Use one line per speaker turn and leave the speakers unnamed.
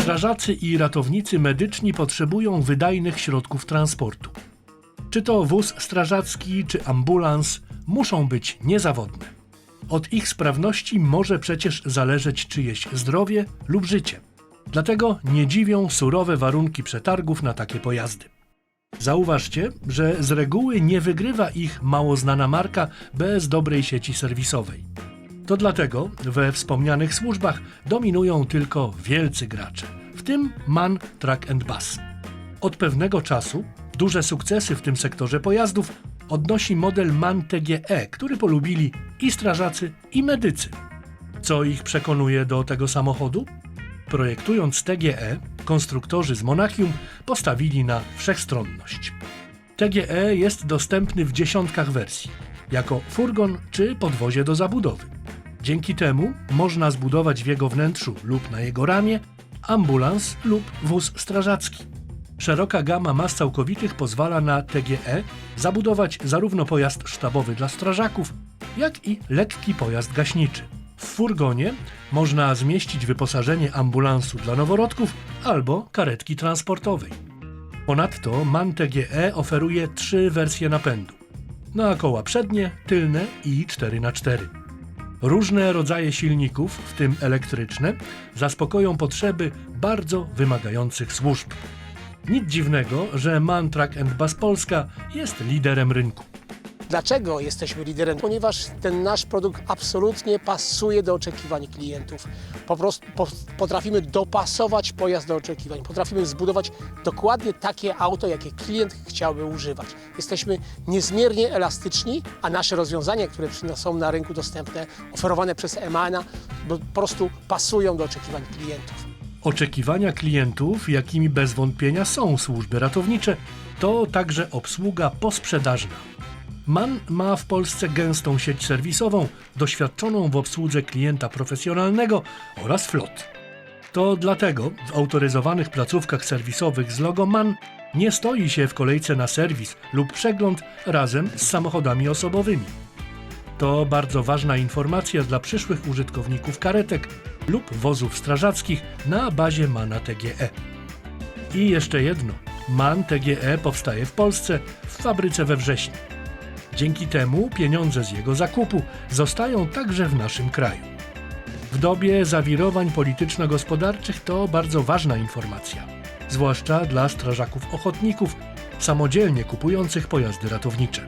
Strażacy i ratownicy medyczni potrzebują wydajnych środków transportu. Czy to wóz strażacki, czy ambulans, muszą być niezawodne. Od ich sprawności może przecież zależeć czyjeś zdrowie lub życie. Dlatego nie dziwią surowe warunki przetargów na takie pojazdy. Zauważcie, że z reguły nie wygrywa ich mało znana marka bez dobrej sieci serwisowej. To dlatego we wspomnianych służbach dominują tylko wielcy gracze, w tym MAN Truck and Bus. Od pewnego czasu duże sukcesy w tym sektorze pojazdów odnosi model MAN TGE, który polubili i strażacy, i medycy. Co ich przekonuje do tego samochodu? Projektując TGE, konstruktorzy z Monachium postawili na wszechstronność. TGE jest dostępny w dziesiątkach wersji, jako furgon czy podwozie do zabudowy. Dzięki temu można zbudować w jego wnętrzu lub na jego ramię ambulans lub wóz strażacki. Szeroka gama mas całkowitych pozwala na TGE zabudować zarówno pojazd sztabowy dla strażaków, jak i lekki pojazd gaśniczy. W furgonie można zmieścić wyposażenie ambulansu dla noworodków albo karetki transportowej. Ponadto MAN TGE oferuje trzy wersje napędu. Na koła przednie, tylne i 4x4. Różne rodzaje silników, w tym elektryczne, zaspokoją potrzeby bardzo wymagających służb. Nic dziwnego, że MAN Truck and Bus Polska jest liderem rynku.
Dlaczego jesteśmy liderem? Ponieważ ten nasz produkt absolutnie pasuje do oczekiwań klientów. Po prostu po, potrafimy dopasować pojazd do oczekiwań. Potrafimy zbudować dokładnie takie auto, jakie klient chciałby używać. Jesteśmy niezmiernie elastyczni, a nasze rozwiązania, które są na rynku dostępne, oferowane przez EMANA, po prostu pasują do oczekiwań klientów.
Oczekiwania klientów, jakimi bez wątpienia są służby ratownicze, to także obsługa posprzedażna. MAN ma w Polsce gęstą sieć serwisową, doświadczoną w obsłudze klienta profesjonalnego oraz flot. To dlatego w autoryzowanych placówkach serwisowych z logo MAN nie stoi się w kolejce na serwis lub przegląd razem z samochodami osobowymi. To bardzo ważna informacja dla przyszłych użytkowników karetek lub wozów strażackich na bazie MANA TGE. I jeszcze jedno. MAN TGE powstaje w Polsce w fabryce we wrześniu. Dzięki temu pieniądze z jego zakupu zostają także w naszym kraju. W dobie zawirowań polityczno-gospodarczych to bardzo ważna informacja, zwłaszcza dla strażaków ochotników samodzielnie kupujących pojazdy ratownicze.